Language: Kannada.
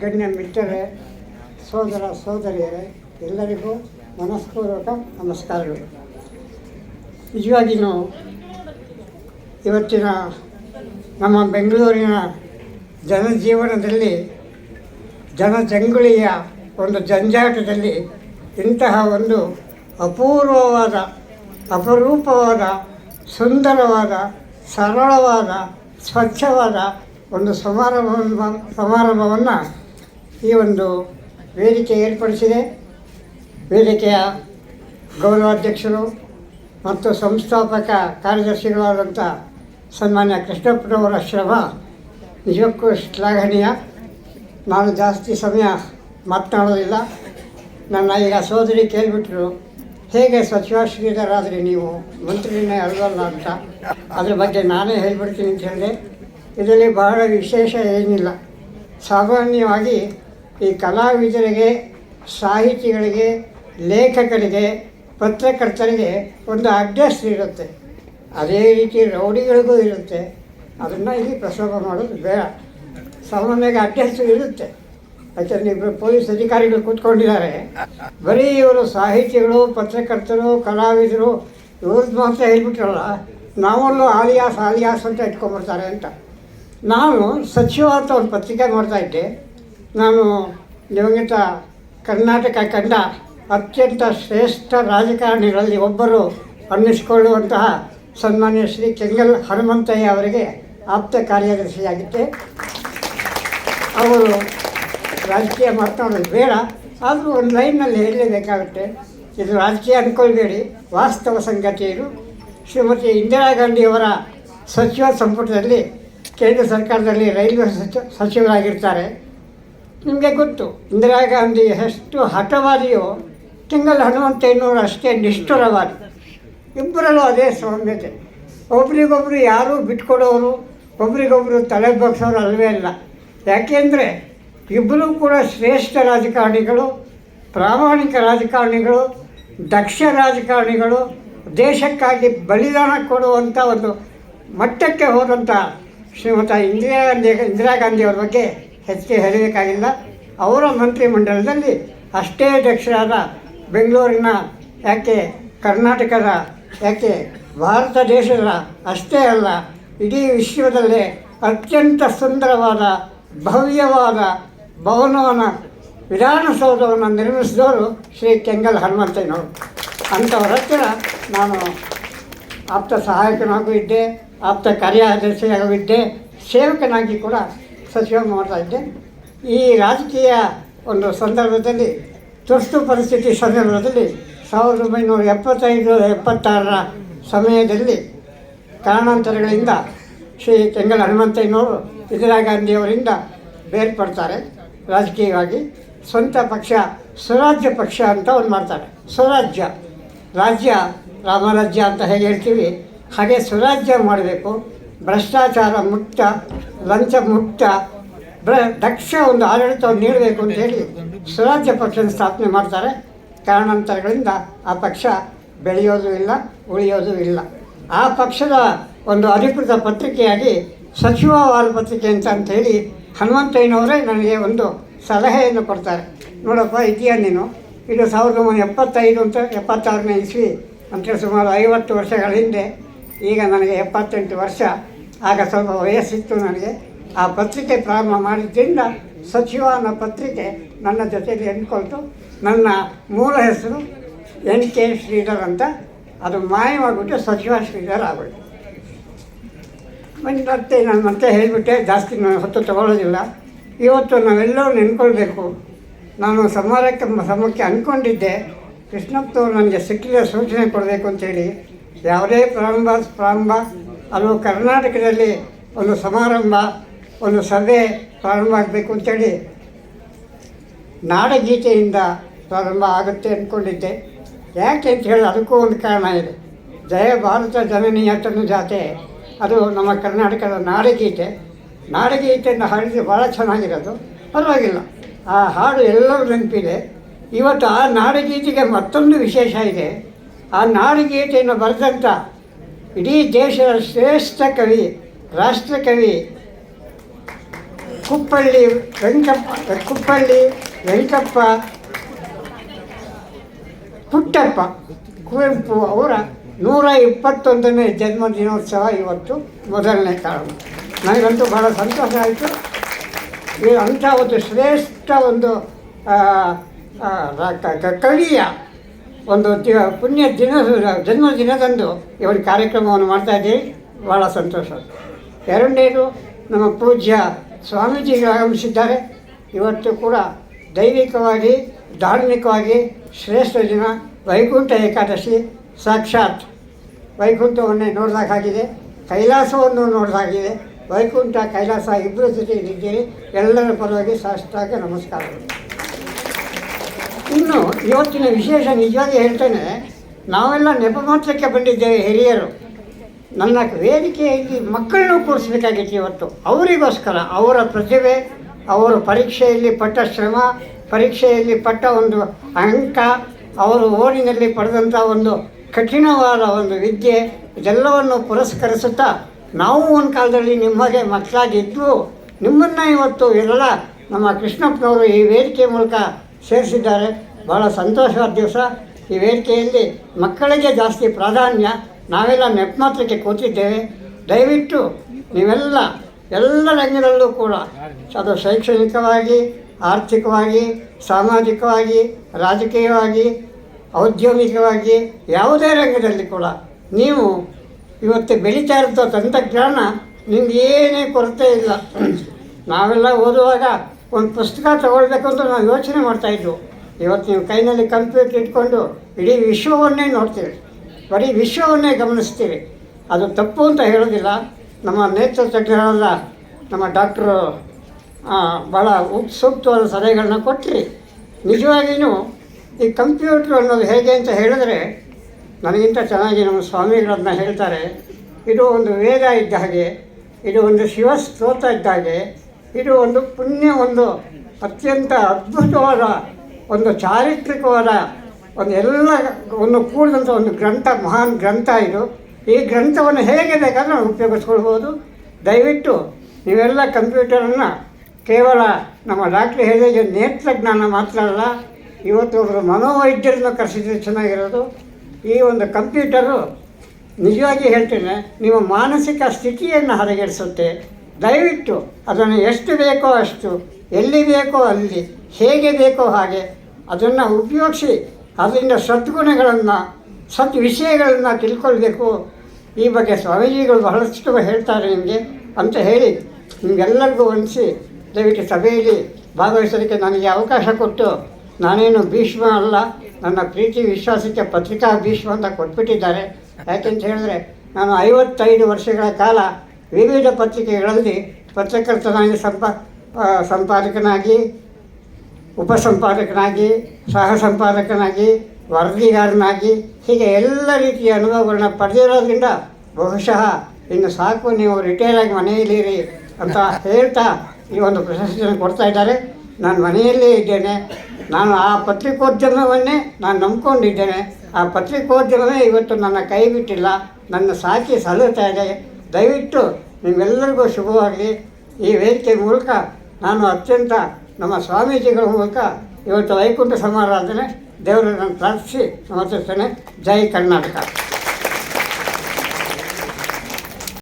ಗಣ್ಯ ಮಿತ್ರರೇ ಸೋದರ, ಸೋದರಿಯರೇ, ಎಲ್ಲರಿಗೂ ಮನಸ್ಪೂರ್ವಕ ನಮಸ್ಕಾರಗಳು. ನಿಜವಾಗಿಯೂ ಇವತ್ತಿನ ನಮ್ಮ ಬೆಂಗಳೂರಿನ ಜನಜೀವನದಲ್ಲಿ, ಜನಜಂಗುಳಿಯ ಒಂದು ಜಂಜಾಟದಲ್ಲಿ ಇಂತಹ ಒಂದು ಅಪೂರ್ವವಾದ, ಅಪರೂಪವಾದ, ಸುಂದರವಾದ, ಸರಳವಾದ, ಸ್ವಚ್ಛವಾದ ಒಂದು ಸಮಾರಂಭ, ಸಮಾರಂಭವನ್ನು ಈ ಒಂದು ವೇದಿಕೆ ಏರ್ಪಡಿಸಿದೆ. ವೇದಿಕೆಯ ಗೌರವಾಧ್ಯಕ್ಷರು ಮತ್ತು ಸಂಸ್ಥಾಪಕ ಕಾರ್ಯದರ್ಶಿಗಳಾದಂಥ ಸನ್ಮಾನ್ಯ ಕೃಷ್ಣಪ್ಪನವರ ಶ್ರಮ ನಿಜಕ್ಕೂ ಶ್ಲಾಘನೀಯ ನಾನು ಜಾಸ್ತಿ ಸಮಯ ಮಾತನಾಡೋದಿಲ್ಲ. ನನ್ನ ಈಗ ಸೋದರಿ ಕೇಳಿಬಿಟ್ರು, ಹೇಗೆ ಸಚಿವ ನೀವು? ಮಂತ್ರಿನೇ ಅಲ್ವಲ್ಲ ಅಂತ. ಅದ್ರ ಬಗ್ಗೆ ನಾನೇ ಹೇಳಿಬಿಡ್ತೀನಿ ಅಂತ ಹೇಳಿದೆ. ಇದರಲ್ಲಿ ಬಹಳ ವಿಶೇಷ ಏನಿಲ್ಲ. ಸಾಮಾನ್ಯವಾಗಿ ಈ ಕಲಾವಿದರಿಗೆ, ಸಾಹಿತಿಗಳಿಗೆ, ಲೇಖಕರಿಗೆ, ಪತ್ರಕರ್ತರಿಗೆ ಒಂದು ಅಡ್ರೆಸ್ ಇರುತ್ತೆ ಅದೇ ರೀತಿ ರೌಡಿಗಳಿಗೂ ಇರುತ್ತೆ. ಅದನ್ನು ಇಲ್ಲಿ ಪ್ರಸೋಭ ಮಾಡೋದು ಬೇಡ. ಸಾಮಾನ್ಯವಾಗಿ ಅಡ್ರೆಸ್ ಇರುತ್ತೆ. ಯಾಕಂದರೆ ಇಬ್ಬರು ಪೊಲೀಸ್ ಅಧಿಕಾರಿಗಳು ಕೂತ್ಕೊಂಡಿದ್ದಾರೆ. ಬರೀ ಇವರು ಸಾಹಿತಿಗಳು, ಪತ್ರಕರ್ತರು, ಕಲಾವಿದರು, ಇವ್ರದ್ದು ಮಾತ್ರ ಹೇಳ್ಬಿಟ್ರಲ್ಲ, ನಾವಲ್ಲೂ ಆಲಿಯಾಸ್ ಆಲಿಯಾಸ್ ಅಂತ ಇಟ್ಕೊಂಡ್ಬಿಡ್ತಾರೆ ಅಂತ. ನಾನು ಸಚಿವ ಅಂತ ಒಂದು ಪತ್ರಿಕೆ ಮಾಡ್ತಾ ಇದ್ದೆ. ನಾನು ದಿವಂಗತ ಕರ್ನಾಟಕ ಕಂಡ ಅತ್ಯಂತ ಶ್ರೇಷ್ಠ ರಾಜಕಾರಣಿಗಳಲ್ಲಿ ಒಬ್ಬರು ಅನ್ನಿಸಿಕೊಳ್ಳುವಂತಹ ಸನ್ಮಾನ್ಯ ಶ್ರೀ ಕೆಂಗಲ್ ಹನುಮಂತಯ್ಯ ಅವರಿಗೆ ಆಪ್ತ ಕಾರ್ಯದರ್ಶಿಯಾಗಿದ್ದೆ. ಅವರು ರಾಜಕೀಯ ಮಾತನಾಡೋದು ಬೇಡ, ಆದರೂ ಒಂದು ಲೈನಲ್ಲಿ ಹೇಳಲೇಬೇಕಾಗುತ್ತೆ. ಇದು ರಾಜಕೀಯ ಅಂದ್ಕೊಳ್ಬೇಡಿ ವಾಸ್ತವ ಸಂಗತಿ ಇದು. ಶ್ರೀಮತಿ ಇಂದಿರಾ ಗಾಂಧಿಯವರ ಸಚಿವ ಸಂಪುಟದಲ್ಲಿ ಕೇಂದ್ರ ಸರ್ಕಾರದಲ್ಲಿ ರೈಲ್ವೆ ಸಚಿವ ಸಚಿವರಾಗಿರ್ತಾರೆ. ನಿಮಗೆ ಗೊತ್ತು. ಇಂದಿರಾ ಗಾಂಧಿ ಎಷ್ಟು ಹಠವಾದಿಯೋ ಕೆಂಗಲ್ ಹನುಮಂತಯ್ಯನವರು ಅಷ್ಟೇ ನಿಷ್ಠುರವಾದಿ. ಇಬ್ಬರಲ್ಲೂ ಅದೇ ಸೌಮ್ಯತೆ. ಒಬ್ರಿಗೊಬ್ರು ಯಾರೂ ಬಿಟ್ಕೊಡೋರು, ಒಬ್ರಿಗೊಬ್ರು ತಲೆ ಬಗ್ಸೋರು ಅಲ್ವೇ ಇಲ್ಲ. ಯಾಕೆಂದರೆ ಇಬ್ಬರೂ ಕೂಡ ಶ್ರೇಷ್ಠ ರಾಜಕಾರಣಿಗಳು, ಪ್ರಾಮಾಣಿಕ ರಾಜಕಾರಣಿಗಳು, ದಕ್ಷ ರಾಜಕಾರಣಿಗಳು, ದೇಶಕ್ಕಾಗಿ ಬಲಿದಾನ ಕೊಡುವಂಥ ಒಂದು ಮಟ್ಟಕ್ಕೆ ಹೋದಂಥ ಶ್ರೀಮತ ಇಂದಿರಾ ಗಾಂಧಿ ಇಂದಿರಾ ಗಾಂಧಿಯವ್ರ ಬಗ್ಗೆ ಹೆಚ್ಚಿಗೆ ಹೇಳಬೇಕಾಗಿಲ್ಲ ಅವರ ಮಂತ್ರಿಮಂಡಲದಲ್ಲಿ ಅಷ್ಟೇ ಅಧ್ಯಕ್ಷರಾದ ಬೆಂಗಳೂರಿನ ಯಾಕೆ ಕರ್ನಾಟಕದ ಯಾಕೆ ಭಾರತ ದೇಶದ ಅಷ್ಟೇ ಅಲ್ಲ, ಇಡೀ ವಿಶ್ವದಲ್ಲೇ ಅತ್ಯಂತ ಸುಂದರವಾದ, ಭವ್ಯವಾದ ಭವನವನ್ನು ವಿಧಾನಸೌಧವನ್ನು ನಿರ್ಮಿಸಿದವರು ಶ್ರೀ ಕೆಂಗಲ್ ಹನುಮಂತಯ್ಯನವರು. ಅಂಥವ್ರ ಹತ್ತಿರ ನಾನು ಆಪ್ತ ಸಹಾಯಕನಾಗೂ ಇದ್ದೆ, ಆಪ್ತ ಕಾರ್ಯದರ್ಶಿಯಾಗೂ ಇದ್ದೆ, ಸೇವಕನಾಗಿ ಕೂಡ ಸಚಿವ ಮಾಡ್ತಾ ಇದ್ದೆ. ಈ ರಾಜಕೀಯ ಒಂದು ಸಂದರ್ಭದಲ್ಲಿ ತುರ್ತು ಪರಿಸ್ಥಿತಿ ಸಂದರ್ಭದಲ್ಲಿ ಸಾವಿರದ ಒಂಬೈನೂರ ಎಪ್ಪತ್ತೈದು, ಎಪ್ಪತ್ತಾರರ ಸಮಯದಲ್ಲಿ ಕಾರಣಾಂತರಗಳಿಂದ ಶ್ರೀ ಕೆಂಗಲ್ ಹನುಮಂತಯ್ಯನವರು ಇಂದಿರಾ ಗಾಂಧಿಯವರಿಂದ ಬೇರ್ಪಡ್ತಾರೆ. ರಾಜಕೀಯವಾಗಿ ಸ್ವಂತ ಪಕ್ಷ, ಸ್ವರಾಜ್ಯ ಪಕ್ಷ ಅಂತ ಒಂದು ಮಾಡ್ತಾರೆ. ಸ್ವರಾಜ್ಯ, ರಾಜ್ಯ ರಾಮರಾಜ್ಯ ಅಂತ ಹೇಗೆ ಹೇಳ್ತೀವಿ? ಹಾಗೆ ಸ್ವರಾಜ್ಯ ಮಾಡಬೇಕು, ಭ್ರಷ್ಟಾಚಾರ ಮುಕ್ತ ಲಂಚ ಮುಕ್ತ ಭ್ರ ದಕ್ಷ ಒಂದು ಆಡಳಿತವನ್ನು ನೀಡಬೇಕು ಅಂತ ಹೇಳಿ ಸ್ವರಾಜ್ಯ ಪಕ್ಷದ ಸ್ಥಾಪನೆ ಮಾಡ್ತಾರೆ. ಕಾರಣಾಂತರಗಳಿಂದ ಆ ಪಕ್ಷ ಬೆಳೆಯೋದು ಇಲ್ಲ, ಉಳಿಯೋದು ಇಲ್ಲ. ಆ ಪಕ್ಷದ ಒಂದು ಅಧಿಕೃತ ಪತ್ರಿಕೆಯಾಗಿ ಸಚಿವ ವಾರಪತ್ರಿಕೆ ಅಂತ ಅಂತ ಹೇಳಿ ಹನುಮಂತಯ್ಯನವರೇ ನನಗೆ ಒಂದು ಸಲಹೆಯನ್ನು ಕೊಡ್ತಾರೆ. ನೋಡಪ್ಪ, ಇದೆಯಾ ನೀನು? ಇದು ಸಾವಿರದ ಒಂಬೈನೂರ ಎಪ್ಪತ್ತೈದು ಅಂತ, ಎಪ್ಪತ್ತಾರನೇ ಇಸ್ವಿ ಅಂತ ಸುಮಾರು ಐವತ್ತು ವರ್ಷಗಳ ಹಿಂದೆ, ಈಗ ನನಗೆ ಎಪ್ಪತ್ತೆಂಟು ವರ್ಷ. ಆಗ ಸ್ವಲ್ಪ ವಯಸ್ಸಿತ್ತು ನನಗೆ. ಆ ಪತ್ರಿಕೆ ಪ್ರಾರಂಭ ಮಾಡಿದ್ದರಿಂದ ಸಚಿವ ಅನ್ನೋ ಪತ್ರಿಕೆ ನನ್ನ ಜೊತೆಯಲ್ಲಿ ಎಂದ್ಕೊಳ್ತು. ನನ್ನ ಮೂಲ ಹೆಸರು ಎನ್ ಕೆ ಶ್ರೀಧರ್ ಅಂತ. ಅದು ಮಾಯವಾಗಿಬಿಟ್ಟು ಸಚಿವ ಶ್ರೀಧರ್ ಆಗೋಯ್ತು ಮತ್ತೆ ನಾನು ಮತ್ತೆ ಹೇಳಿಬಿಟ್ಟೆ, ಜಾಸ್ತಿ ನಾನು ಹೊತ್ತು ತಗೊಳ್ಳೋದಿಲ್ಲ. ಇವತ್ತು ನಾವೆಲ್ಲರೂ ನೆನ್ಕೊಳ್ಬೇಕು. ನಾನು ಸಮಾರಕ್ಕೆ ಸಮಕ್ಕೆ ಅಂದ್ಕೊಂಡಿದ್ದೆ. ಕೃಷ್ಣಪ್ಪ ನನಗೆ ಸಿಕ್ಕಿದ ಸೂಚನೆ ಕೊಡಬೇಕು ಅಂತೇಳಿ. ಯಾವುದೇ ಪ್ರಾರಂಭ ಪ್ರಾರಂಭ ಅದು ಕರ್ನಾಟಕದಲ್ಲಿ ಒಂದು ಸಮಾರಂಭ, ಒಂದು ಸಭೆ ಪ್ರಾರಂಭ ಆಗಬೇಕು ಅಂತೇಳಿ ನಾಡಗೀತೆಯಿಂದ ಪ್ರಾರಂಭ ಆಗುತ್ತೆ ಅಂದ್ಕೊಂಡಿದ್ದೆ ಯಾಕೆ ಅಂತ ಹೇಳಿ ಅದಕ್ಕೂ ಒಂದು ಕಾರಣ ಇದೆ. ಜಯ ಭಾರತ ಜನನೀಯ ತನ್ನ ಜಾತೆ, ಅದು ನಮ್ಮ ಕರ್ನಾಟಕದ ನಾಡಗೀತೆ. ನಾಡಗೀತೆಯನ್ನು ಹಾಡಿದ್ರೆ ಭಾಳ ಚೆನ್ನಾಗಿರೋದು. ಪರವಾಗಿಲ್ಲ. ಆ ಹಾಡು ಎಲ್ಲರೂ ನೆನಪಿದೆ. ಇವತ್ತು ಆ ನಾಡಗೀತೆಗೆ ಮತ್ತೊಂದು ವಿಶೇಷ ಇದೆ. ಆ ನಾಡಗೀತೆಯನ್ನು ಬರೆದಂಥ ಇಡೀ ದೇಶದ ಶ್ರೇಷ್ಠ ಕವಿ, ರಾಷ್ಟ್ರಕವಿ ಕುಪ್ಪಳ್ಳಿ ವೆಂಕಪ್ಪ ಕುಪ್ಪಳ್ಳಿ ವೆಂಕಪ್ಪ ಪುಟ್ಟಪ್ಪ, ಕುವೆಂಪು ಅವರ ನೂರ ಇಪ್ಪತ್ತೊಂದನೇ ಜನ್ಮದಿನೋತ್ಸವ ಇವತ್ತು ಮೊದಲನೇ ಕಾರಣ. ನನಗಂತೂ ಬಹಳ ಸಂತೋಷ ಆಯಿತು. ಅಂಥ ಒಂದು ಶ್ರೇಷ್ಠ ಒಂದು ಕವಿಯ ಒಂದು ಪುಣ್ಯ ದಿನ ಜನ್ಮ ದಿನದಂದು ಇವರು ಕಾರ್ಯಕ್ರಮವನ್ನು ಮಾಡ್ತಾ ಇದ್ದೀವಿ ಭಾಳ ಸಂತೋಷ. ಎರಡನೇದು ನಮ್ಮ ಪೂಜ್ಯ ಸ್ವಾಮೀಜಿಗಳು ಆಗಮಿಸಿದ್ದಾರೆ. ಇವತ್ತು ಕೂಡ ದೈವಿಕವಾಗಿ, ಧಾರ್ಮಿಕವಾಗಿ ಶ್ರೇಷ್ಠ ದಿನ, ವೈಕುಂಠ ಏಕಾದಶಿ ಸಾಕ್ಷಾತ್. ವೈಕುಂಠವನ್ನೇ ನೋಡಿದಾಗಿದೆ ಕೈಲಾಸವನ್ನು ನೋಡಿದಾಗಿದೆ. ವೈಕುಂಠ, ಕೈಲಾಸ ಇಬ್ಬರು ಜೊತೆ ಇದ್ದೀರಿ. ಎಲ್ಲರ ಪರವಾಗಿ ಸಾಷ್ಟಾಗ ನಮಸ್ಕಾರಗಳು ಇನ್ನು ಇವತ್ತಿನ ವಿಶೇಷ ನಿಜವಾಗಿ ಹೇಳ್ತೇನೆ, ನಾವೆಲ್ಲ ನೆಪ ಮಾತ್ರಕ್ಕೆ ಬಂದಿದ್ದೇವೆ ಹಿರಿಯರು. ನನ್ನ ವೇದಿಕೆಯಲ್ಲಿ ಮಕ್ಕಳನ್ನು ಕೂರಿಸ್ಬೇಕಾಗಿತ್ತು ಇವತ್ತು. ಅವರಿಗೋಸ್ಕರ, ಅವರ ಪ್ರತಿಭೆ, ಅವರ ಪರೀಕ್ಷೆಯಲ್ಲಿ ಪಟ್ಟ ಶ್ರಮ, ಪರೀಕ್ಷೆಯಲ್ಲಿ ಪಟ್ಟ ಒಂದು ಅಂಕ, ಅವರು ಓರಿನಲ್ಲಿ ಪಡೆದಂಥ ಒಂದು ಕಠಿಣವಾದ ಒಂದು ವಿದ್ಯೆ, ಇದೆಲ್ಲವನ್ನು ಪುರಸ್ಕರಿಸುತ್ತಾ ನಾವು ಒಂದು ಕಾಲದಲ್ಲಿ ನಿಮಗೆ ಮಕ್ಕಳಾಗಿದ್ದು, ನಿಮ್ಮನ್ನು ಇವತ್ತು ಇರಲ್ಲ. ನಮ್ಮ ಕೃಷ್ಣಪ್ಪನವರು ಈ ವೇದಿಕೆ ಮೂಲಕ ಸೇರಿಸಿದ್ದಾರೆ. ಭಾಳ ಸಂತೋಷವಾದ ದಿವಸ. ಈ ವೇದಿಕೆಯಲ್ಲಿ ಮಕ್ಕಳಿಗೆ ಜಾಸ್ತಿ ಪ್ರಾಧಾನ್ಯ. ನಾವೆಲ್ಲ ನೆಪಮಾತ್ರಕ್ಕೆ ಕೂತಿದ್ದೇವೆ. ದಯವಿಟ್ಟು ನೀವೆಲ್ಲ ಎಲ್ಲ ರಂಗದಲ್ಲೂ ಕೂಡ ಅದು ಶೈಕ್ಷಣಿಕವಾಗಿ, ಆರ್ಥಿಕವಾಗಿ, ಸಾಮಾಜಿಕವಾಗಿ, ರಾಜಕೀಯವಾಗಿ, ಔದ್ಯೋಗಿಕವಾಗಿ ಯಾವುದೇ ರಂಗದಲ್ಲಿ ಕೂಡ ನೀವು ಇವತ್ತು ಬೆಳೀತಾ ಇರೋ ತಂತ್ರಜ್ಞಾನ ನಿಮಗೇನೇ ಕೊರತೆ ಇಲ್ಲ. ನಾವೆಲ್ಲ ಓದುವಾಗ ಒಂದು ಪುಸ್ತಕ ತಗೊಳ್ಬೇಕು ಅಂತ ನಾವು ಯೋಚನೆ ಮಾಡ್ತಾಯಿದ್ವು ಇವತ್ತು ನೀವು ಕೈನಲ್ಲಿ ಕಂಪ್ಯೂಟರ್ ಇಟ್ಕೊಂಡು ಇಡೀ ವಿಶ್ವವನ್ನೇ ನೋಡ್ತೀರಿ. ಬರೀ ವಿಶ್ವವನ್ನೇ ಗಮನಿಸ್ತೀವಿ ಅದು ತಪ್ಪು ಅಂತ ಹೇಳೋದಿಲ್ಲ. ನಮ್ಮ ನೇತ್ರ ತಜ್ಞರಾದ ನಮ್ಮ ಡಾಕ್ಟ್ರು ಭಾಳ ಸೂಕ್ತವಾದ ಸಲಹೆಗಳನ್ನ ಕೊಟ್ಟರಿ ನಿಜವಾಗಿಯೂ ಈ ಕಂಪ್ಯೂಟ್ರ್ ಅನ್ನೋದು ಹೇಗೆ ಅಂತ ಹೇಳಿದ್ರೆ, ನನಗಿಂತ ಚೆನ್ನಾಗಿ ನಮ್ಮ ಸ್ವಾಮಿಗಳನ್ನ ಹೇಳ್ತಾರೆ, ಇದು ಒಂದು ವೇದ ಇದ್ದ ಹಾಗೆ, ಇದು ಒಂದು ಶಿವ ಸ್ತೋತ್ರ ಇದ್ದ ಹಾಗೆ ಇದು ಒಂದು ಪುಣ್ಯ, ಒಂದು ಅತ್ಯಂತ ಅದ್ಭುತವಾದ ಒಂದು ಚಾರಿತ್ರಿಕವಾದ ಒಂದು ಎಲ್ಲ ಒಂದು ಕೂಡಿದಂಥ ಒಂದು ಗ್ರಂಥ, ಮಹಾನ್ ಗ್ರಂಥ ಇದು. ಈ ಗ್ರಂಥವನ್ನು ಹೇಗೆ ಬೇಕಾದರೂ ನಾವು ಉಪಯೋಗಿಸ್ಕೊಳ್ಬೋದು. ದಯವಿಟ್ಟು ನೀವೆಲ್ಲ ಕಂಪ್ಯೂಟರನ್ನು ಕೇವಲ ನಮ್ಮ ಡಾಕ್ಟ್ರ್ ಹೇಳಿದ ನೇತ್ರಜ್ಞಾನ ಮಾತ್ರ ಅಲ್ಲ, ಇವತ್ತು ಒಬ್ಬರು ಮನೋವೈದ್ಯರನ್ನು ಕರೆಸಿದ್ರೆ ಚೆನ್ನಾಗಿರೋದು. ಈ ಒಂದು ಕಂಪ್ಯೂಟರು ನಿಜವಾಗಿ ಹೇಳ್ತೇನೆ, ನಿಮ್ಮ ಮಾನಸಿಕ ಸ್ಥಿತಿಯನ್ನು ಹದಗೆಡಿಸುತ್ತೆ. ದಯವಿಟ್ಟು ಅದನ್ನು ಎಷ್ಟು ಬೇಕೋ ಅಷ್ಟು, ಎಲ್ಲಿ ಬೇಕೋ ಅಲ್ಲಿ, ಹೇಗೆ ಬೇಕೋ ಹಾಗೆ ಅದನ್ನು ಉಪಯೋಗಿಸಿ ಅದರಿಂದ ಸದ್ಗುಣಗಳನ್ನು, ಸತ್ ವಿಷಯಗಳನ್ನು ತಿಳ್ಕೊಳ್ಬೇಕು. ಈ ಬಗ್ಗೆ ಸ್ವಾಮೀಜಿಗಳು ಬಹಳಷ್ಟು ಹೇಳ್ತಾರೆ ನಿಮಗೆ ಅಂತ ಹೇಳಿ ನಿಮಗೆಲ್ಲರಿಗೂ ಹೊಂದಿಸಿ ದಯವಿಟ್ಟು ಸಭೆಯಲ್ಲಿ ಭಾಗವಹಿಸೋದಕ್ಕೆ ನನಗೆ ಅವಕಾಶ ಕೊಟ್ಟು ನಾನೇನು ಭೀಷ್ಮ ಅಲ್ಲ, ನನ್ನ ಪ್ರೀತಿ ವಿಶ್ವಾಸಕ್ಕೆ ಪತ್ರಿಕಾ ಭೀಷ್ಮ ಅಂತ ಕೊಟ್ಬಿಟ್ಟಿದ್ದಾರೆ. ಯಾಕೆಂತ ಹೇಳಿದ್ರೆ ನಾನು ಐವತ್ತೈದು ವರ್ಷಗಳ ಕಾಲ ವಿವಿಧ ಪತ್ರಿಕೆಗಳಲ್ಲಿ ಪತ್ರಕರ್ತನಾಗಿ ಸಂಪ ಸಂಪಾದಕನಾಗಿ, ಉಪಸಂಪಾದಕನಾಗಿ ಸಹ ಸಂಪಾದಕನಾಗಿ ವರದಿಗಾರನಾಗಿ, ಹೀಗೆ ಎಲ್ಲ ರೀತಿಯ ಅನುಭವಗಳನ್ನ ಪಡೆದಿರೋದ್ರಿಂದ ಬಹುಶಃ ಇನ್ನು ಸಾಕು ನೀವು ರಿಟೈರ್ ಆಗಿ ಮನೆಯಲ್ಲಿರಿ ಅಂತ ಹೇಳ್ತಾ ಈ ಒಂದು ಪ್ರಶಸ್ತಿಯನ್ನು ಕೊಡ್ತಾ ಇದ್ದಾರೆ. ನಾನು ಮನೆಯಲ್ಲೇ ಇದ್ದೇನೆ. ನಾನು ಆ ಪತ್ರಿಕೋದ್ಯಮವನ್ನೇ ನಾನು ನಂಬ್ಕೊಂಡಿದ್ದೇನೆ. ಆ ಪತ್ರಿಕೋದ್ಯಮವೇ ಇವತ್ತು ನನ್ನ ಕೈ ಬಿಟ್ಟಿಲ್ಲ. ನನ್ನ ಸಾಕಿ ಸಲ್ಲುತ್ತಾ ಇದೆ. ದಯವಿಟ್ಟು ನಿಮ್ಮೆಲ್ಲರಿಗೂ ಶುಭವಾಗಲಿ. ಈ ವೇದಿಕೆ ಮೂಲಕ ನಾನು ಅತ್ಯಂತ ನಮ್ಮ ಸ್ವಾಮೀಜಿಗಳ ಮೂಲಕ ಇವತ್ತು ವೈಕುಂಠ ಸಮಾರಾಧನೆ ದೇವರನ್ನು ಪ್ರಾರ್ಥಿಸಿ ಸಮರ್ಥಿಸ್ತೇನೆ ಜೈ ಕರ್ನಾಟಕ.